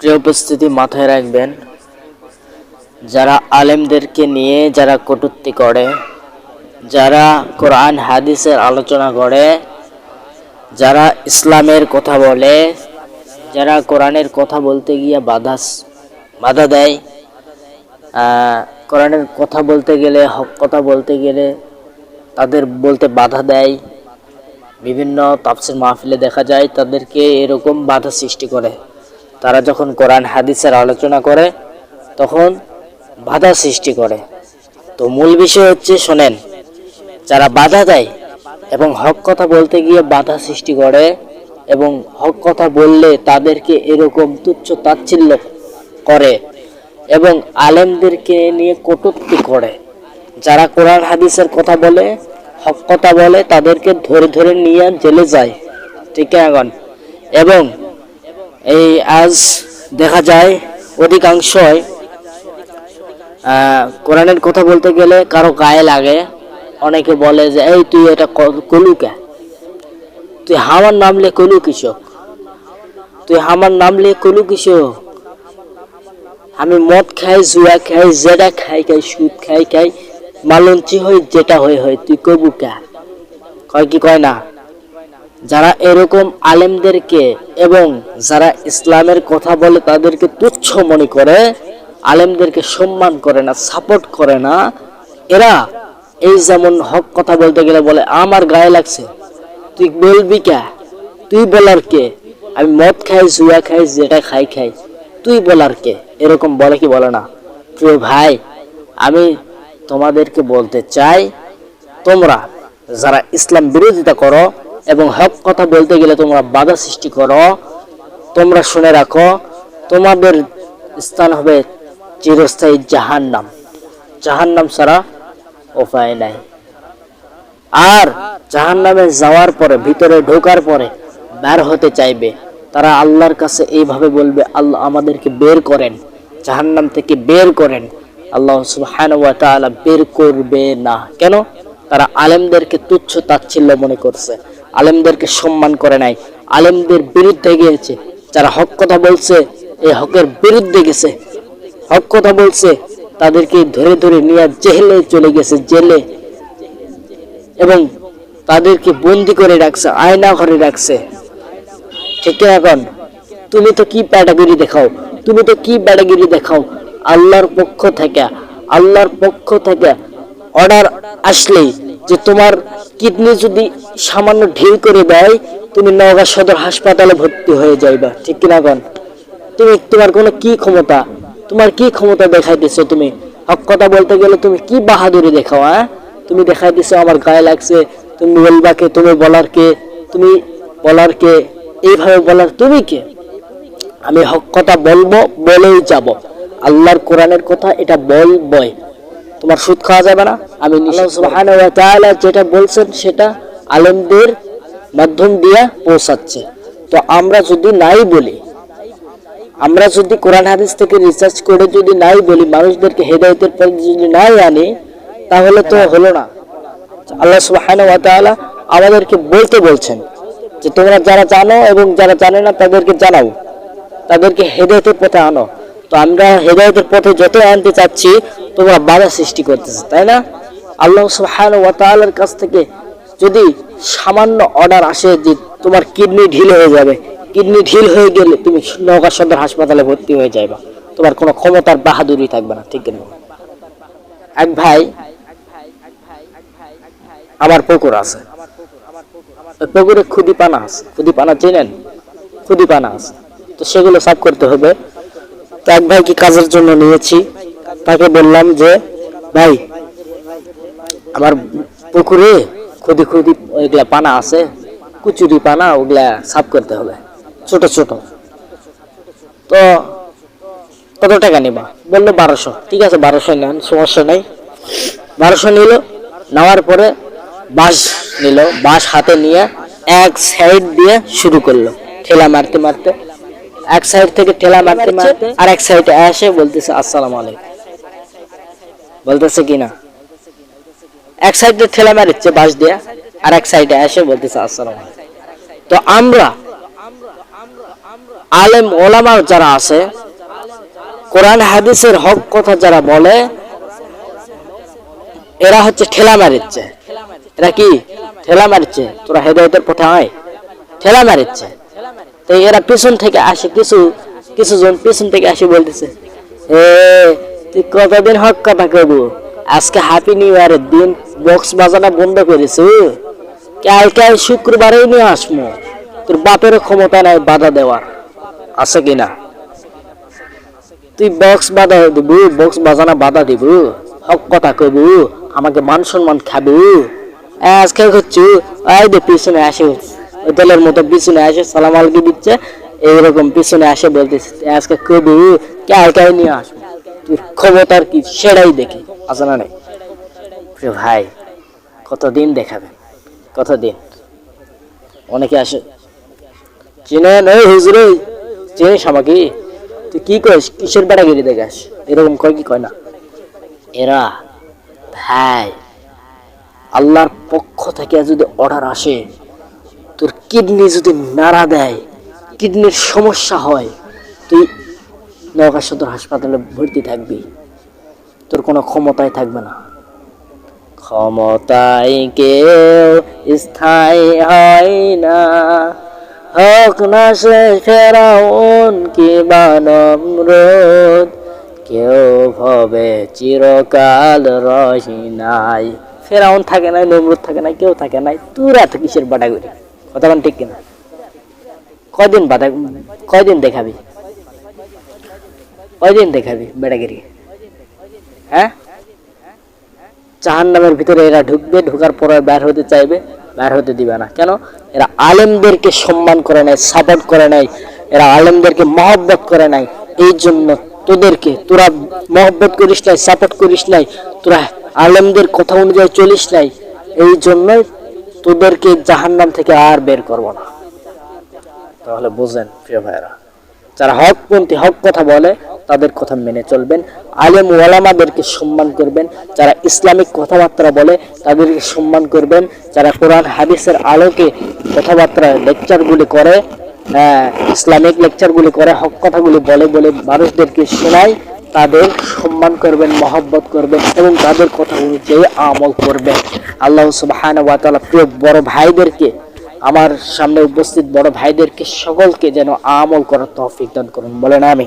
প্রিয় উপস্থিতি মাথায় রাখবেন, যারা আলেমদেরকে নিয়ে যারা কটূক্তি করে, যারা কোরআন, হাদিসের আলোচনা করে, যারা ইসলামের কথা বলে, যারা কোরআনের কথা বলতে গিয়ে বাধা বাধা দেয় কোরআনের কথা বলতে গেলে, হক কথা বলতে গেলে তাদের বলতে বাধা দেয়। বিভিন্ন তাফসির মাহফিলে দেখা যায় তাদেরকে এরকম বাধা সৃষ্টি করে। তারা যখন কোরআন, হাদিসের আলোচনা করে, তখন বাধা সৃষ্টি করে। তো মূল বিষয় হচ্ছে, শোনেন, যারা বাধা দেয় এবং হক কথা বলতে গিয়ে বাধা সৃষ্টি করে এবং হক কথা বললে তাদেরকে এরকম তুচ্ছ তাচ্ছিল্য করে এবং আলেমদেরকে নিয়ে কটূক্তি করে। যারা কোরআন, হাদিসের কথা বলে, হক কথা বলে, তাদেরকে ধরে ধরে নিয়ে জেলে যায়। ঠিক এখন এবং এই আজ দেখা যায় অধিকাংশই কোরআনের কথা বলতে গেলে কারও গায়ে লাগে। অনেকে বলে যে, এই তুই এটা ক- কলু কে? তুই হামার নাম লে কলু কৃষক তুই হামার নাম লে কলু কৃষক আমি মদ খাই, জুয়া খাই, জেডা খাই খাই, সুদ খাই খাই, মালঞ্চি হই, যেটা হই হয় তুই কবু কে? কয় কি কয় না? যারা এরকম আলেমদেরকে এবং যারা ইসলামের কথা বলে তাদেরকে তুচ্ছ মনে করে, আলেমদেরকে সম্মান করে না সাপোর্ট করে না, এরা এই যেমন হক কথা বলতে গেলে বলে, আমার গায়ে লাগছে, তুই বলবি কে? তুই বলার কে? আমি মদ খাই, জুয়া খাই, যেটা খাই খাই। তুই বলার কে? এরকম বলে কি বলে না? প্রিয় ভাই, আমি তোমাদেরকে বলতে চাই, তোমরা যারা ইসলাম বিরোধিতা করো এবং হক কথা বলতে গেলে তোমরা বাধা সৃষ্টি করো। তোমরা শুনে রাখো, তোমাদের স্থান হবে চিরস্থায়ী জাহান্নাম। জাহান্নাম ছাড়া উপায় নাই। আর জাহান্নামে যাওয়ার পরে, ভিতরে ঢোকার পরে বের হতে চাইবে। তারা আল্লাহর কাছে এইভাবে বলবে, আল্লাহ আমাদেরকে বের করেন, জাহান্নাম থেকে বের করেন। আল্লাহ তাআলা বের করবে না। কেন? তারা আলেমদেরকে তুচ্ছ তাচ্ছিল্য মনে করছে। আলেমদেরকে সম্মান করে নাই। আলেমদের বিরুদ্ধে গিয়েছে। যারা হক কথা বলছে, এই হকের বিরুদ্ধে গেছে। হক কথা বলছে, তাদেরকে ধরে ধরে নিয়ে জেলে চলে গেছে, জেলে। এবং তাদেরকে বন্দি করে রাখছে, আয়না ঘরে রাখছে। ঠিক এখন? তুমি তো কি প্যাটাগিরি দেখাও? তুমি তো কি প্যাটাগিরি দেখাও? আল্লাহর পক্ষ থেকে, আল্লাহর পক্ষ থেকে অর্ডার আসলেই যে তোমার কিডনি যদি সামান্য ঢিল করে দেয়, তুমি নওগাঁ সদর হাসপাতালে ভর্তি হয়ে যাইবা। ঠিক কিনা এখন তুমি, তোমার কোনো কি ক্ষমতা? তোমার কি ক্ষমতা দেখাই দেখাইতেছো তুমি? হক কথা বলতে গেলে তুমি কি বাহাদুরি দেখাও হ্যাঁ? তুমি দেখাইতেছো, আমার গায়ে লাগছে, তুমি বলবা কে, তুমি বলার কে, তুমি বলার কে, এইভাবে বলার তুমি কে? আমি হক কথা বলব, বলেই যাব। আল্লাহর কোরআনের কথা এটা বলবই। তোমার সুদ খাওয়া যাবে না। আমি আল্লাহ যেটা বলছেন সেটা আলেমদের মাধ্যম দিয়ে পৌঁছাচ্ছে। তো আমরা যদি নাই বলি আমরা যদি কোরআন হাদিস থেকে রিসার্চ করে যদি নাই বলি মানুষদেরকে হেদায়তের পথে যদি নাই আনি তাহলে তো হলো না। আল্লাহ ওয়া আমাদেরকে বলতে বলছেন যে তোমরা যারা জানো এবং যারা জানে না তাদেরকে জানাও তাদেরকে হেদায়তের পথে আনো। তো আমরা হেদায়েতের পথে যত আনতে চাচ্ছি, তোমরা বাধা সৃষ্টি করতেছে, তাই না? আল্লাহ সুবহানাহু ওয়া তাআলার কাছ থেকে যদি সামান্য অর্ডার আসে যে তোমার কিডনি ঢিল হয়ে যাবে, কিডনি ঢিল হয়ে গেলে তুমি নৌকা সদর হাসপাতালে ভর্তি হয়ে যাইবা। তোমার কোনো ক্ষমতার বাহাদুরি থাকবে না, ঠিক না এক ভাই, আমার পুকুর আছে। পুকুরে খুদি পানা আছে, খুদি পানা চেনেন? খুদি পানা আছে। তো সেগুলো সাফ করতে হবে। তো এক ভাইকে কাজের জন্য নিয়েছি। তাকে বললাম যে, ভাই, আমার পুকুরে খুদি খুদি ওইগুলা পানা আছে কুচুরি পানা ওগুলা সাফ করতে হবে, ছোট ছোট। তো কত টাকা নিবা? বলল বারোশো। ঠিক আছে, বারোশো নেন, সমস্যা নেই। বারোশো নিল, নেওয়ার পরে বাঁশ নিল, বাঁশ হাতে নিয়ে এক সাইড দিয়ে শুরু করল, ঠেলা মারতে মারতে। এক সাইড থেকে ঠেলা মারতে মারতে আর এক সাইডে এসে বলতেছে আসসালামু আলাইকুম। বলতেছে কি না? এক সাইডে ঠেলা মারিচ্ছে বাঁশ দিয়ে আর এক সাইডে এসে বলতেছে আসসালামু আলাইকুম। তো আমরা আলেম ওলামা যারা আছে কোরআন হাদিসের হক কথা যারা বলে এরা হচ্ছে ঠেলা মারিচ্ছে। এরা কি? ঠেলা মারিচ্ছে। তোরা হেদায়তের পথে আয়। ঠেলা মারিচ্ছে। এরা পিছন থেকে আসে, কিছু কিছু জন পিছন থেকে আসে বলতেছে, এ, তুই কতদিন হক কথা কব আজকে হ্যাপি নিউ ইয়ারের দিন, বক্স বাজানো বন্ধ করেছে কালকে শুক্রবারেই নিয়ে আসমো। তোর বাপের ক্ষমতা নাই বাধা দেওয়ার, আছে কিনা? তুই বক্স বাধা দিব, বক্স বাজানা বাধা দিব, হক কথা কব আমাকে মান সম্মান খাব আজকে হচ্ছে, এই দে পিছনে আসে দলের মতো পিছনে আসে সালাম আলকি দিচ্ছে এইরকম পিছনে আসে বলতেছে আজকে কবু কালকে নিয়ে আসব। তুই ক্ষমতার কি সেটাই দেখি। আছে না নাই ভাই কতদিন দেখাবেন? কতদিন? অনেকে আসে চিনেন ওই হুজুরে চিনিস আমাকে? তুই কি করিস? কিসের বেড়াগিরি দেখাস? এরকম কয় কি কয় না। এরা ভাই আল্লাহর পক্ষ থেকে যদি অর্ডার আসে কিডনি যদি নাড়া দেয়, কিডনির সমস্যা হয়, তুই নওগাঁ সদর হাসপাতালে ভর্তি থাকবি। তোর কোনো ক্ষমতায় থাকবে না। ক্ষমতায় কেউ স্থায়ী হয় না। হোক না সে ফেরাউন কি বানমরুদ কেউ ভবে চিরকাল রহি নাই। ফেরাউন থাকে নাই, নমরুদ থাকে নাই, কেউ থাকে নাই। তোরা তো কিসের বাটা কথা ঠিক কিনা? কয়দিন বাধা, কয়দিন দেখাবি? কয়দিন দেখাবি বেড়াগিরি? হ্যাঁ? জাহান নামের ভিতরে এরা ঢুকবে, ঢোকার পরে বের হতে চাইবে, বের হতে দিবে না। কেন? এরা আলেমদেরকে সম্মান করে নাই সাপোর্ট করে নাই, এরা আলেমদেরকে মহব্বত করে নাই। এই জন্য তোদেরকে, তোরা মহব্বত করিস নাই সাপোর্ট করিস নাই, তোরা আলেমদের কথা অনুযায়ী চলিস নাই। এই জন্যই তোদেরকে জাহান্নাম থেকে আর বের করব না। তাহলে বুঝেন প্রিয় ভাইরা যারা হকপন্থী হক কথা বলে তাদের কথা মেনে চলবেন। আলেম ওয়ালামাদেরকে সম্মান করবেন। যারা ইসলামিক কথাবার্তা বলে তাদেরকে সম্মান করবেন। যারা কোরআন হাদিসের আলোকে কথাবার্তা লেকচারগুলি করে আহ, ইসলামিক লেকচারগুলি করে হক কথাগুলি বলে বলে মানুষদেরকে শোনায় তাদের সম্মান করবেন, মহব্বত করবেন এবং তাদের কথা অনুযায়ী আমল করবেন। আল্লাহ সুবাহান ওয়া তালা প্রিয় বড় ভাইদেরকে, আমার সামনে উপস্থিত বড় ভাইদেরকে সকলকে যেন আমল করার তহফিক দান করুন। বলেন আমি